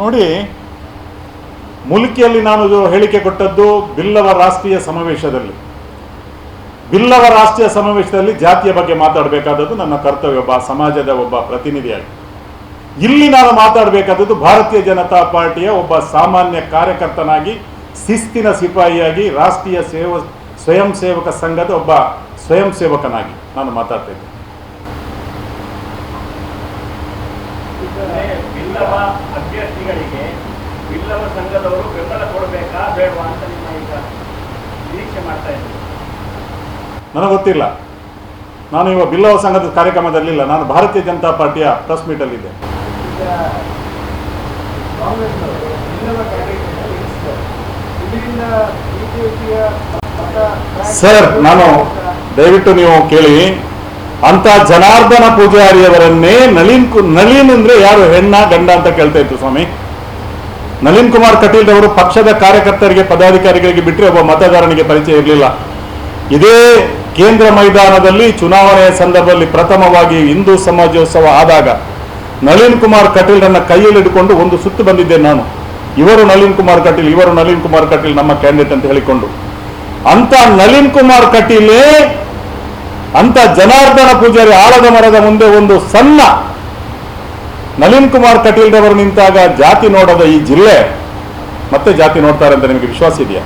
ನೋಡಿ, ಮುಲ್ಕಿಯಲ್ಲಿ ನಾನು ಹೇಳಿಕೆ ಕೊಟ್ಟದ್ದು ಬಿಲ್ಲವ ರಾಷ್ಟ್ರೀಯ ಸಮಾವೇಶದಲ್ಲಿ. ಬಿಲ್ಲವ ರಾಷ್ಟ್ರೀಯ ಸಮಾವೇಶದಲ್ಲಿ ಜಾತಿಯ ಬಗ್ಗೆ ಮಾತಾಡಬೇಕಾದದ್ದು ನನ್ನ ಕರ್ತವ್ಯ, ಒಬ್ಬ ಸಮಾಜದ ಒಬ್ಬ ಪ್ರತಿನಿಧಿಯಾಗಿ. ಇಲ್ಲಿ ನಾನು ಮಾತಾಡಬೇಕಾದದ್ದು ಭಾರತೀಯ ಜನತಾ ಪಾರ್ಟಿಯ ಒಬ್ಬ ಸಾಮಾನ್ಯ ಕಾರ್ಯಕರ್ತನಾಗಿ, ಶಿಸ್ತಿನ ಸಿಪಾಯಿಯಾಗಿ, ರಾಷ್ಟ್ರೀಯ ಸೇವ, ಸ್ವಯಂ ಸೇವಕ ಸಂಘದ ಒಬ್ಬ ಸ್ವಯಂ ಸೇವಕನಾಗಿ ನಾನು ಮಾತಾಡ್ತಾ ಬಿಲ್ಲವ ಇಲ್ಲವ ಬಿಲ್ಲವ ಸಂಘದವರು ಬೆಂಬಲ ಕೊಡಬೇಕಾ ಬೇಡವಾ ಅಂತ ನಿಮ್ಮ ಈಗ ನಿರೀಕ್ಷೆ ಮಾಡ್ತಾ ಇದ್ದೀನಿ. ನನಗೆ ಗೊತ್ತಿಲ್ಲ. ನಾನು ಇವಾಗ ಬಿಲ್ಲವ ಸಂಘದ ಕಾರ್ಯಕ್ರಮದಲ್ಲಿಲ್ಲ ನಾನು ಭಾರತೀಯ ಜನತಾ ಪಾರ್ಟಿಯ ಪ್ರೆಸ್ ಮೀಟಲ್ಲಿದ್ದೆ ಸರ್ ನಾನು ದಯವಿಟ್ಟು ನೀವು ಕೇಳಿ. ಅಂತ ಜನಾರ್ದನ ಪೂಜಾರಿಯವರನ್ನೇ ನಳಿನ್ ಕು, ನಳಿನ್ ಅಂದ್ರೆ ಯಾರು? ಹೆಣ್ಣ, ಗಂಡ ಅಂತ ಕೇಳ್ತಾ ಇತ್ತು ಸ್ವಾಮಿ. ನಳಿನ್ ಕುಮಾರ್ ಕಟೀಲ್ ಅವರು ಪಕ್ಷದ ಕಾರ್ಯಕರ್ತರಿಗೆ, ಪದಾಧಿಕಾರಿಗಳಿಗೆ ಬಿಟ್ಟರೆ ಒಬ್ಬ ಮತದಾರನಿಗೆ ಪರಿಚಯ ಇರಲಿಲ್ಲ. ಇದೇ ಕೇಂದ್ರ ಮೈದಾನದಲ್ಲಿ ಚುನಾವಣೆಯ ಸಂದರ್ಭದಲ್ಲಿ ಪ್ರಥಮವಾಗಿ ಹಿಂದೂ ಸಮಾಜೋತ್ಸವ ಆದಾಗ ನಳಿನ್ ಕುಮಾರ್ ಕಟೀಲ್ರನ್ನ ಕೈಯಲ್ಲಿ ಹಿಡ್ಕೊಂಡು ಒಂದು ಸುತ್ತು ಬಂದಿದ್ದೆ ನಾನು. ಇವರು ನಳಿನ್ ಕುಮಾರ್ ಕಟೀಲ್, ಇವರು ನಳಿನ್ ಕುಮಾರ್ ಕಟೀಲ್ ನಮ್ಮ ಕ್ಯಾಂಡಿಡೇಟ್ ಅಂತ ಹೇಳಿಕೊಂಡು. ಅಂತ ನಳಿನ್ ಕುಮಾರ್ ಕಟೀಲೇ ಅಂತ ಜನಾರ್ದನ ಪೂಜಾರಿ ಆಳದ ಮರದ ಮುಂದೆ ಒಂದು ಸಣ್ಣ ನಳಿನ್ ಕುಮಾರ್ ಕಟೀಲ್ರವರು ನಿಂತಾಗ ಜಾತಿ ನೋಡದ ಈ ಜಿಲ್ಲೆ. ಮತ್ತೆ ಜಾತಿ ನೋಡ್ತಾರೆ ಅಂತ ನಿಮಗೆ ವಿಶ್ವಾಸ ಇದೆಯಾ?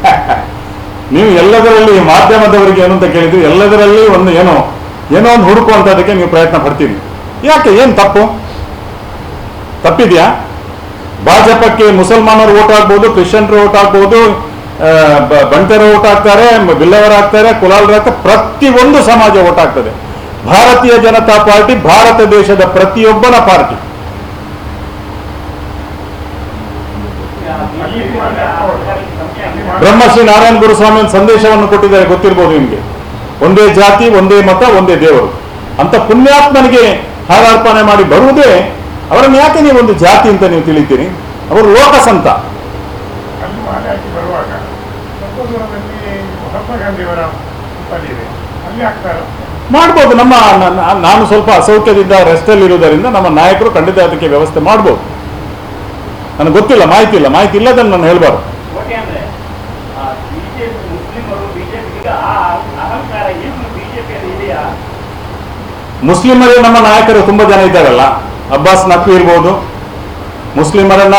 ನೀವು ಎಲ್ಲದರಲ್ಲಿ ಮಾಧ್ಯಮದವರಿಗೆ ಏನು ಅಂತ ಕೇಳಿದ್ರು ಎಲ್ಲದರಲ್ಲಿ ಒಂದು ಏನೋ ಏನೋ ಒಂದು ಹುಡುಕುವಂತದಕ್ಕೆ ನೀವು ಪ್ರಯತ್ನ ಪಡ್ತೀರಿ. ಯಾಕೆ ಏನು ತಪ್ಪು? ತಪ್ಪಿದ್ಯಾ? ಭಾಜಪಕ್ಕೆ ಮುಸಲ್ಮಾನರು ಓಟ್ ಆಗ್ಬಹುದು ಕ್ರಿಶ್ಚಿಯನ್ರು ಓಟ್ ಹಾಕ್ಬೋದು ಆ, ಬ- ಬಂಟರು ಓಟ್ ಹಾಕ್ತಾರೆ ಬಿಲ್ಲವರು ಹಾಕ್ತಾರೆ ಕುಲಾಲರು ಹಾಕ್ತಾರೆ ಪ್ರತಿಯೊಂದು ಸಮಾಜ ಓಟ್ ಹಾಕ್ತದೆ ಭಾರತೀಯ ಜನತಾ ಪಾರ್ಟಿ ಭಾರತ ದೇಶದ ಪ್ರತಿಯೊಬ್ಬನ ಪಾರ್ಟಿ. ಬ್ರಹ್ಮಶ್ರೀ ನಾರಾಯಣ ಗುರುಸ್ವಾಮಿ ಸಂದೇಶವನ್ನು ಕೊಟ್ಟಿದ್ದಾರೆ, ಗೊತ್ತಿರ್ಬೋದು ನಿಮಗೆ. ಒಂದೇ ಜಾತಿ, ಒಂದೇ ಮತ, ಒಂದೇ ದೇವರು. ಅಂತ ಪುಣ್ಯಾತ್ಮನಿಗೆ ಹಾರಾರ್ಪಣೆ ಮಾಡಿ ಬರುವುದೇ ಅವರನ್ನು ಯಾಕೆ ನೀವು ಒಂದು ಜಾತಿ ಅಂತ ನೀವು ತಿಳಿತೀರಿ? ಅವರು ಲೋಕಸಂತ. ಅಲ್ಲಿ ಮಾತಾಡಿ ಬರುವಾಗ ಲೋಕಸಭಾದಲ್ಲಿ ಮಹಾತ್ಮ ಗಾಂಧಿಯವರ ಇದೆ ಅಲ್ಲಿ ಹಾಕ್ತಾರೆ ಮಾಡ್ಬೋದು. ನಮ್ಮ ನಾನು ಸ್ವಲ್ಪ ಅಸೌಖ್ಯದಿಂದ ರೆಸ್ಟಲ್ಲಿ ಇರುವುದರಿಂದ ನಮ್ಮ ನಾಯಕರು ಖಂಡಿತ ಅದಕ್ಕೆ ವ್ಯವಸ್ಥೆ ಮಾಡ್ಬೋದು. ನನಗೆ ಗೊತ್ತಿಲ್ಲ ಮಾಹಿತಿ ಇಲ್ಲ ಮಾಹಿತಿ ಇಲ್ಲದನ್ನು ನಾನು ಹೇಳ್ಬಾರ್ದು. ಮುಸ್ಲಿಮರೇ ನಮ್ಮ ನಾಯಕರು ತುಂಬಾ ಜನ ಇದ್ದಾರಲ್ಲ. ಅಬ್ಬಾಸ್ ನಕ್ವಿ ಇರ್ಬೋದು ಮುಸ್ಲಿಮರನ್ನ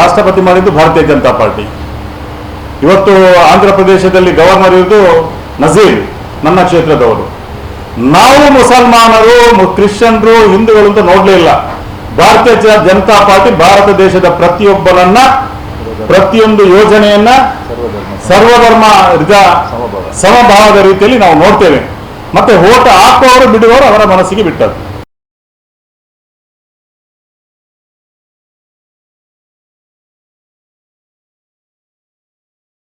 ರಾಷ್ಟ್ರಪತಿ ಮಾಡಿದ್ದು ಭಾರತೀಯ ಜನತಾ ಪಾರ್ಟಿ. ಇವತ್ತು ಆಂಧ್ರ ಪ್ರದೇಶದಲ್ಲಿ ಗವರ್ನರ್ ಇರುವುದು ನಜೀರ್ ನನ್ನ ಕ್ಷೇತ್ರದವರು. ನಾವು ಮುಸಲ್ಮಾನರು ಕ್ರಿಶ್ಚಿಯನ್ರು ಹಿಂದೂಗಳು ಅಂತ ನೋಡ್ಲೇ ಇಲ್ಲ. ಭಾರತೀಯ ಜನತಾ ಪಾರ್ಟಿ ಭಾರತ ದೇಶದ ಪ್ರತಿಯೊಬ್ಬರನ್ನ ಪ್ರತಿಯೊಂದು ಯೋಜನೆಯನ್ನ ಸರ್ವಧರ್ಮ ಸಮಭಾವದ ರೀತಿಯಲ್ಲಿ ನಾವು ನೋಡ್ತೇವೆ. ಮತ್ತೆ ಓಟ ಹಾಕುವವರು ಬಿಡುವವರು ಅವರ ಮನಸ್ಸಿಗೆ ಬಿಟ್ಟದ್ದು.